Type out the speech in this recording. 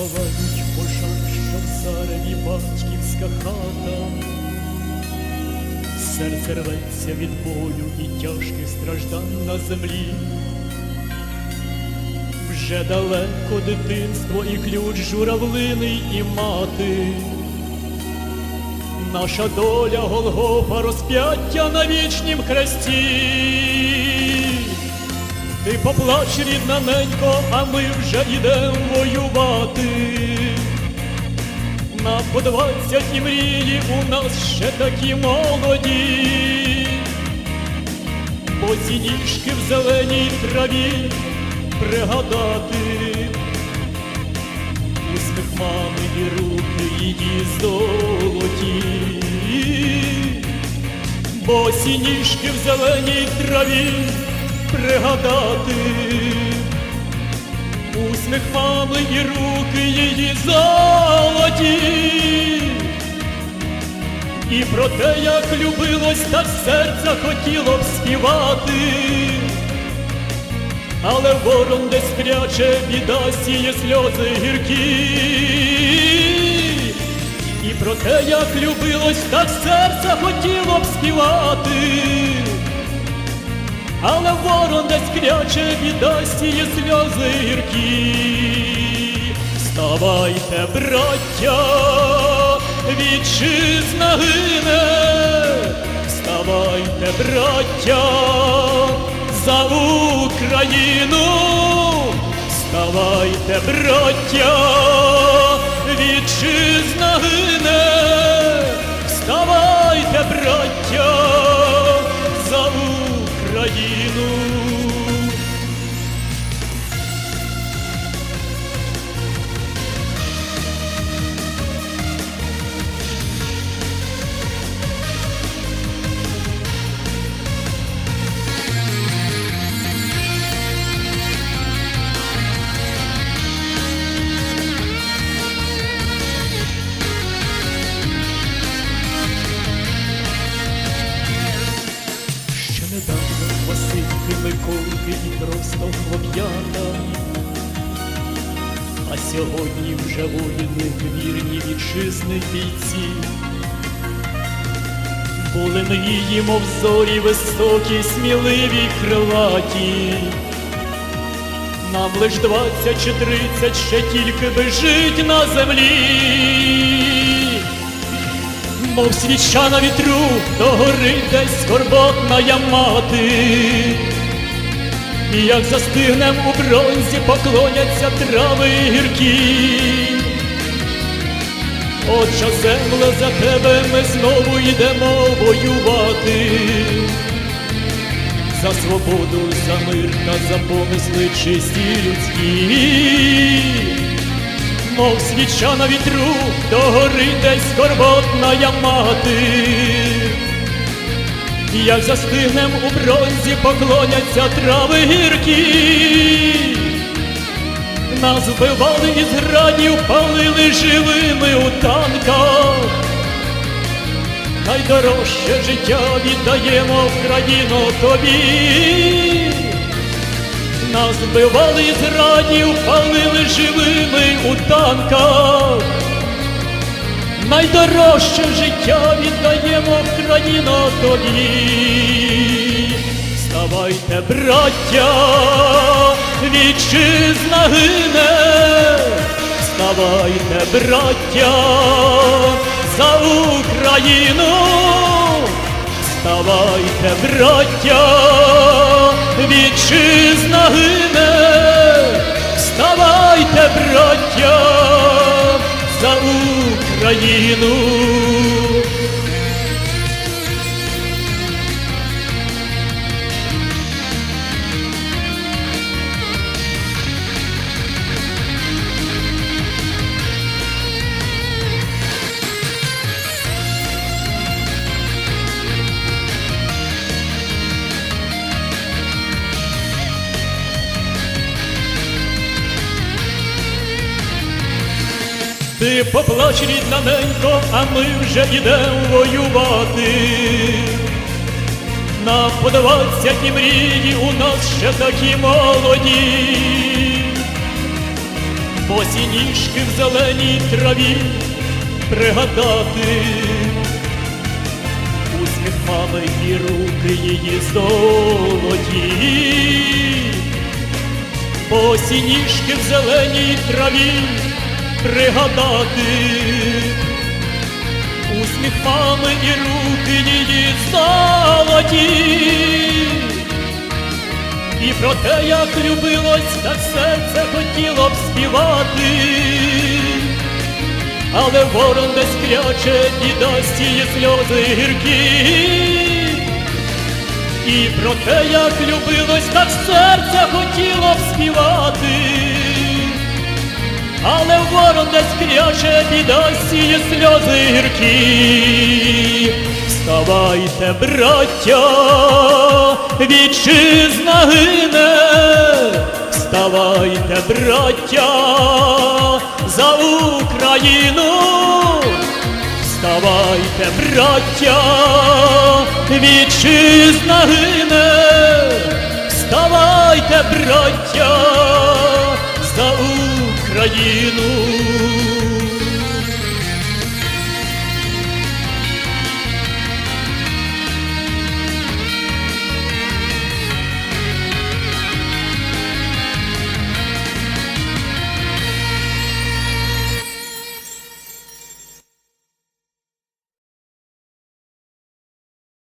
палають що в цареві батьківська хата. Серце рветься від болю і тяжких страждань на землі. Вже далеко дитинство і ключ журавлиний і мати. Наша доля Голгофа розп'яття на вічнім хресті. Ти поплач, рідна ненько, а ми вже йдем воювати. На по двадцяті мрії у нас ще такі молоді, бо ці ніжки в зеленій траві пригадати, усміх мами і руки її золоті, бо ці в зеленій траві пригадати усміх мами і руки її золоті. І про те, як любилось, так серця хотіло б співати, але ворон десь кряче, біда сіє сльози гіркі. І про те, як любилось, так серця хотіло б співати. Але ворон десь кряче біда сіє сльози гіркі. Вставайте, браття, вітчизна гине, вставайте, браття, за Україну, вставайте, браття, вітчизна гине, вставайте, браття, Україну. Ще Васильки, Миколки і просто хлоп'ята, а сьогодні вже воїни вірні вітчизни бійці. Були мрії, мов зорі високі, сміливі, крилаті. Нам лиш двадцять чи тридцять ще тільки би жить на землі мов свіча на вітру, до гори десь скорботна мати. І як застигнем у бронзі, поклоняться трави гіркі. Отче земле, за тебе ми знову йдемо воювати. За свободу, за мир та за помисли чисті людські мов свіча на вітру, до гори десь скорботна я мати. Як застигнем у бронзі поклоняться трави гіркі, нас вбивали із градів, палили живими у танках. Найдорожче життя віддаємо Україно тобі. Нас вбивали з радів, палили живими у танках. Найдорожче життя віддаємо Україно тобі. Вставайте, браття, вітчизна гине, вставайте, браття, за Україну. Вставайте, браття, вітчизна гине, вставайте, браття, за Україну. Україну. Ти поплач, рідна ненько, а ми вже йдем воювати. На по двадцяті мрії у нас ще такі молоді. Босі ніжки в зеленій траві пригадати усміх мами і руки її золоті, босі ніжки в зеленій траві пригадати, усміх мами і руки її золоті. І про те, як любилось, так серце хотіло б співати, але ворон десь кряче і дасть її сльози гіркі. І про те, як любилось, так серце хотіло б співати, але ворон десь кряче і дасть сльози гіркі. Вставайте, браття, вітчизна гине, вставайте, браття, за Україну, вставайте, браття, вітчизна гине, вставайте, браття, Україну.